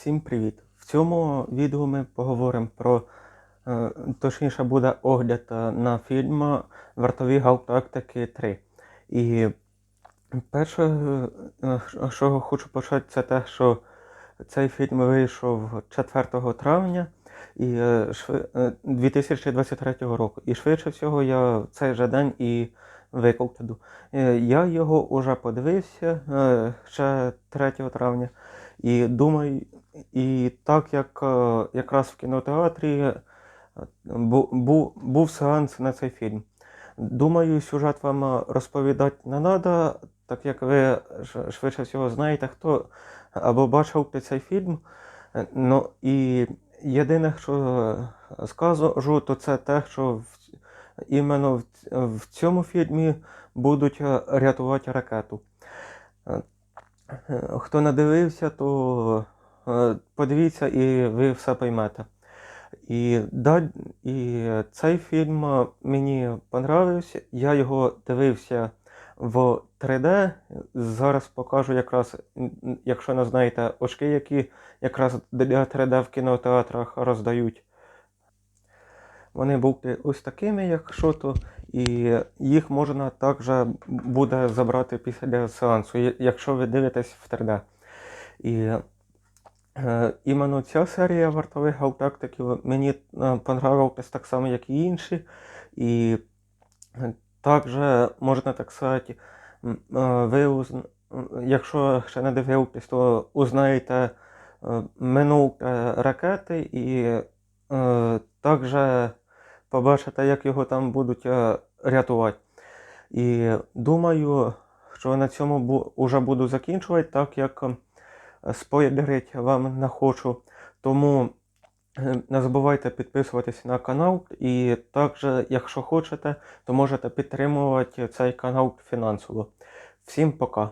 Всім привіт! В цьому відео ми поговоримо про, е, точніше буде огляд е, на фільм Вартові галактики 3. І перше, е, що хочу почати, це те, що цей фільм вийшов 4 травня і, е, шви- е, 2023 року. І швидше всього я в цей же день і викладу. Е, Я його вже подивився е, ще 3 травня. І думаю, і так як е, якраз в кінотеатрі е, бу, бу, був сеанс на цей фільм. Думаю, сюжет вам розповідати не треба, так як ви швидше всього знаєте, хто або бачив цей фільм. Ну і єдине, що скажу, то це те, що в, іменно в, цьому фільмі будуть е, рятувати ракету. Е, Хто не дивився, то е, подивіться і ви все поймете. І, да, і цей фільм мені понравився. Я його дивився в 3D. Зараз покажу якраз, якщо не знаєте, очки, які якраз для 3D в кінотеатрах роздають. Вони будуть ось такими, якщо то, і їх можна також буде забрати після сеансу, якщо ви дивитесь в 3D. І е, іменно ця серія вартових галактиків мені е, понравилась так само, як і інші. І е, також можна так сказати, ви, якщо ще не дивитесь, то узнаєте е, ракети і е, також побачите, як його там будуть е, рятувати. І думаю, що на цьому уже буду закінчувати, так як е, спойлерить вам не хочу. Тому е, не забувайте підписуватись на канал, і також, якщо хочете, то можете підтримувати цей канал фінансово. Всім пока!